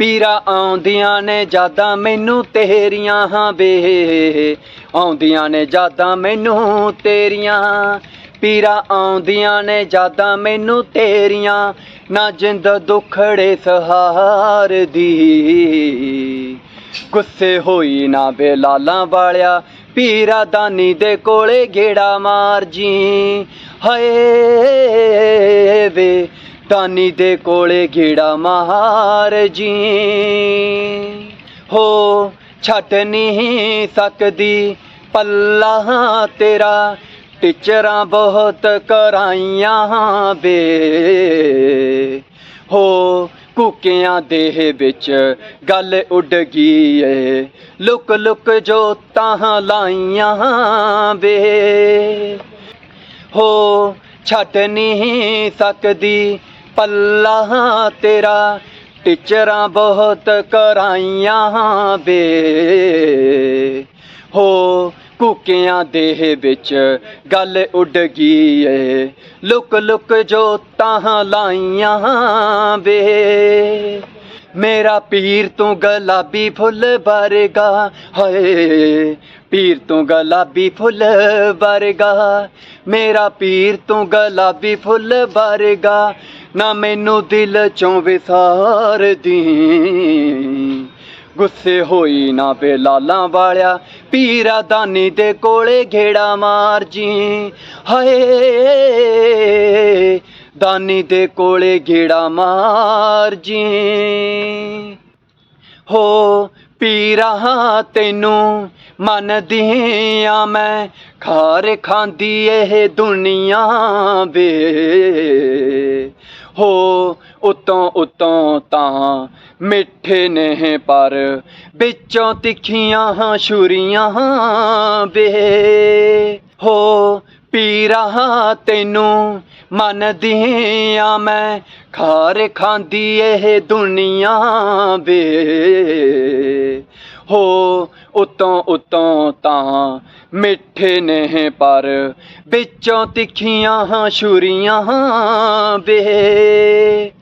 ਪੀਰਾ ਆਉਂਦੀਆਂ ਨੇ ਜਾਦਾਂ ਮੈਨੂੰ ਤੇਰੀਆਂ, ਹਾਂ ਵੇ। ਆਉਂਦੀਆਂ ਨੇ ਜਾਦਾਂ ਮੈਨੂੰ ਤੇਰੀਆਂ। ਪੀਰਾ ਆਉਂਦੀਆਂ ਨੇ ਜਾਦਾਂ ਮੈਨੂੰ ਤੇਰੀਆਂ। ਨਾ ਜਿੰਦ ਦੁਖੜੇ ਸਹਾਰ ਦੀ। ਗੁੱਸੇ ਹੋਈ ਨਾ ਬੇ ਲਾਲਾਂ ਵਾਲਿਆ, ਪੀਰਾ ਦਾਨੀ ਦੇ ਕੋਲੇ ਗੇੜਾ ਮਾਰ ਜੀ। ਹਾਏ ਵੇ। ਦਾਨੀ ਦੇ ਕੋਲੇ ਗੇੜਾ ਮਹਾਰ ਜੀ। ਹੋ, ਛੱਡ ਨਹੀਂ ਸਕਦੀ ਪੱਲਾ ਤੇਰਾ, ਟੀਚਰਾਂ ਬਹੁਤ ਕਰਾਈਆਂ ਵੇ। ਹੋ, ਕੁੱਕਿਆਂ ਦੇ ਵਿੱਚ ਗੱਲ ਉੱਡ ਗਈ ਏ ਲੁਕ ਲੁਕ ਜੋ ਤਾਂ ਲਾਈਆਂ ਵੇ। ਹੋ, ਛੱਡ ਨਹੀਂ ਸਕਦੀ ਪੱਲਾ ਤੇਰਾ, ਟੀਚਰਾਂ ਬਹੁਤ ਕਰਾਈਆਂ ਵੇ ਹੋ ਕੁੱਕਿਆਂ ਦੇ ਵਿੱਚ ਗੱਲ ਉੱਡ ਗਈ ਏ ਲੁਕ ਲੁਕ ਜੋ ਤਾਂ ਲਾਈਆਂ ਵੇ ਮੇਰਾ ਪੀਰ ਤੂੰ ਗੁਲਾਬੀ ਫੁੱਲ ਵਰਗਾ, ਹਏ, ਪੀਰ ਤੂੰ ਗੁਲਾਬੀ ਫੁੱਲ ਵਰਗਾ। ਮੇਰਾ ਪੀਰ ਤੂੰ ਗੁਲਾਬੀ ਫੁੱਲ ਵਰਗਾ ਨਾ ਮੈਨੂੰ ਦਿਲ ਚੋਂ ਵਿਸਾਰਦੀ ਗੁੱਸੇ ਹੋਈ ਨਾ ਬੇ ਲਾਲਾਂ ਵਾਲਿਆ, ਪੀਰਾ ਦਾਨੀ ਦੇ ਕੋਲੇ ਘੇੜਾ ਮਾਰ ਜੀ। ਹਾਏ ਦਾਨੀ ਦੇ ਕੋਲੇ ਘੇੜਾ ਮਾਰ ਜੀ। ਹੋ ਪੀਰਾ, ਤੈਨੂੰ ਮੰਨਦੀ ਆ ਮੈਂ ਖਾਰ ਖਾਂਦੀ ਇਹ ਦੁਨੀਆ ਵੇ। ਹੋ, ਉਤੋਂ ਉਤੋਂ ਤਾਂ ਮਿੱਠੇ ਨੇ ਪਰ ਵਿੱਚੋਂ ਤਿੱਖੀਆਂ ਛੁਰੀਆਂ ਵੇ। ਹੋ, ਪੀਰਾ ਤੈਨੂੰ ਮੰਨਦੀ ਆ ਮੈਂ ਖਾਰ ਖਾਂਦੀ ਇਹ ਦੁਨੀਆ ਵੇ। ਹੋ, ਉਤੋਂ ਉਤੋਂ ਤਾਂ ਮਿੱਠੇ ਨੇ ਪਰ ਵਿੱਚੋਂ ਤਿੱਖੀਆਂ ਹਾਂ ਛੁਰੀਆਂ ਵੇ।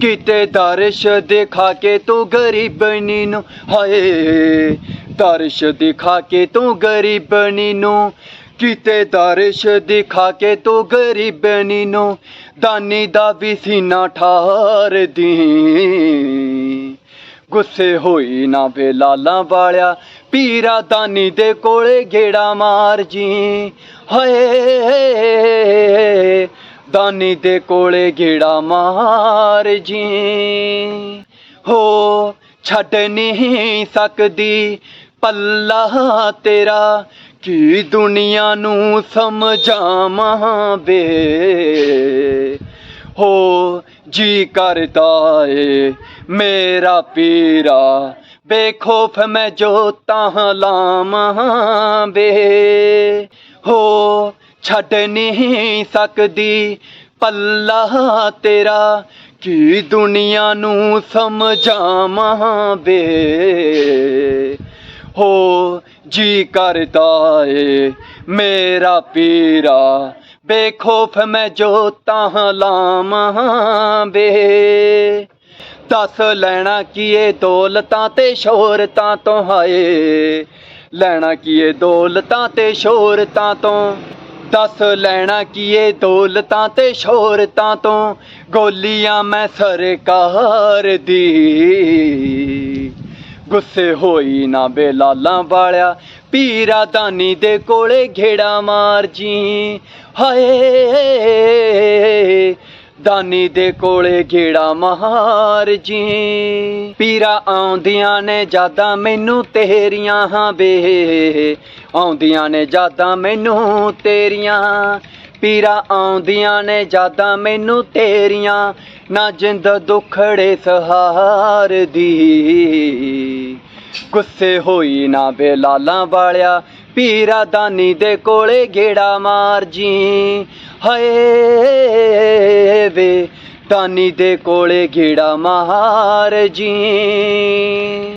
ਕਿਤੇ ਦਰਸ਼ ਦਿਖਾ ਕੇ ਤੂੰ ਗਰੀਬਨੀ ਨੂੰ ਹਾਏ। ਦਰਸ਼ ਦਿਖਾ ਕੇ ਤੂੰ ਗਰੀਬਨੀ ਨੂੰ ਕਿਤੇ ਦਰਸ਼ ਦਿਖਾ ਕੇ ਤੂੰ ਗਰੀਬਨੀ ਨੂੰ ਦਾਨੀ ਦਾ ਵੀ ਸੀਨਾ ਠਾਰਦੀ ਗੁੱਸੇ ਹੋਈ ਨਾ ਵੇ ਲਾਲਾਂ ਵਾਲਿਆ ਪੀਰਾ ਦਾਨੀ ਦੇ ਕੋਲੇ ਗੇੜਾ ਮਾਰ ਜੀ। ਹਾਏ, ਦਾਨੀ ਦੇ ਕੋਲੇ ਗੇੜਾ ਮਾਰ ਜੀ। ਹੋ, ਛੱਡ ਨਹੀਂ ਸਕਦੀ ਪੱਲਾ ਤੇਰਾ, ਕੀ ਦੁਨੀਆ ਨੂੰ ਸਮਝਾਵਾਂ ਵੇ। ਹੋ, ਜੀ ਕਰਦਾ ਏ ਮੇਰਾ ਪੀਰਾ ਬੇਖੋਫ ਮੈਂ ਜੋ ਤਾਂ ਲਾਵਾਂ ਵੇ। ਹੋ, ਛੱਡ ਨਹੀਂ ਸਕਦੀ ਪੱਲਾ ਤੇਰਾ, ਕੀ ਦੁਨੀਆ ਨੂੰ ਸਮਝਾਵਾਂ ਵੇ। ਹੋ, ਜੀ ਕਰਦਾ ਏ ਮੇਰਾ ਪੀਰਾ, ਬੇਖੋਫ ਮੈਂ ਜੋ ਤਾਂ ਲਾਵਾਂ ਵੇ। ਦੱਸ ਲੈਣਾ ਕੀ ਦੌਲਤਾਂ ਤੇ ਸ਼ੋਹਰਤਾਂ ਤੋਂ, ਹਾਏ। ਲੈਣਾ ਕੀ ਦੌਲਤਾਂ ਤੇ ਸ਼ੋਹਰਤਾਂ ਤੋਂ? ਦੱਸ ਲੈਣਾ ਕੀ ਦੌਲਤਾਂ ਤੇ ਸ਼ੋਹਰਤਾਂ ਤੋਂ? ਗੋਲੀਆਂ ਮੈਂ ਸਰਕਾਰ ਦੀ। ਗੁੱਸੇ ਹੋਈ ਨਾ ਬੇਲਾਲਾਂ ਵਾਲਿਆ, ਪੀਰਾ ਦਾਨੀ ਦੇ ਕੋਲੇ ਘੇੜਾ ਮਾਰ ਜੀ। ਹਾਏ ਦਾਨੀ ਦੇ ਕੋਲੇ ਘੇੜਾ ਮਹਾਰ ਜੀ। ਪੀਰਾ ਆਉਂਦੀਆਂ ਨੇ ਜਾਦਾਂ ਮੈਨੂੰ ਤੇਰੀਆਂ, ਹਾਂ ਵੇ। ਆਉਂਦੀਆਂ ਨੇ ਜਾਦਾਂ ਮੈਨੂੰ ਤੇਰੀਆਂ। ਪੀਰਾ ਆਉਂਦੀਆਂ ਨੇ ਜਾਦਾਂ ਮੈਨੂੰ ਤੇਰੀਆਂ। ਨਾ ਜਿੰਦ ਦੁਖੜੇ ਸਹਾਰ ਦੀ। ਗੁੱਸੇ ਹੋਈ ਨਾ ਬੇਲਾਲਾਂ ਵਾਲਿਆ। ਪੀਰਾ ਦਾਨੀ ਦੇ ਕੋਲੇ ਗੇੜਾ ਮਾਰ ਜੀ। ਹਾਏ ਵੇ ਟਾਨੀ ਦੇ ਕੋਲੇ ਗੇੜਾ ਮਹਾਰ ਜੀ।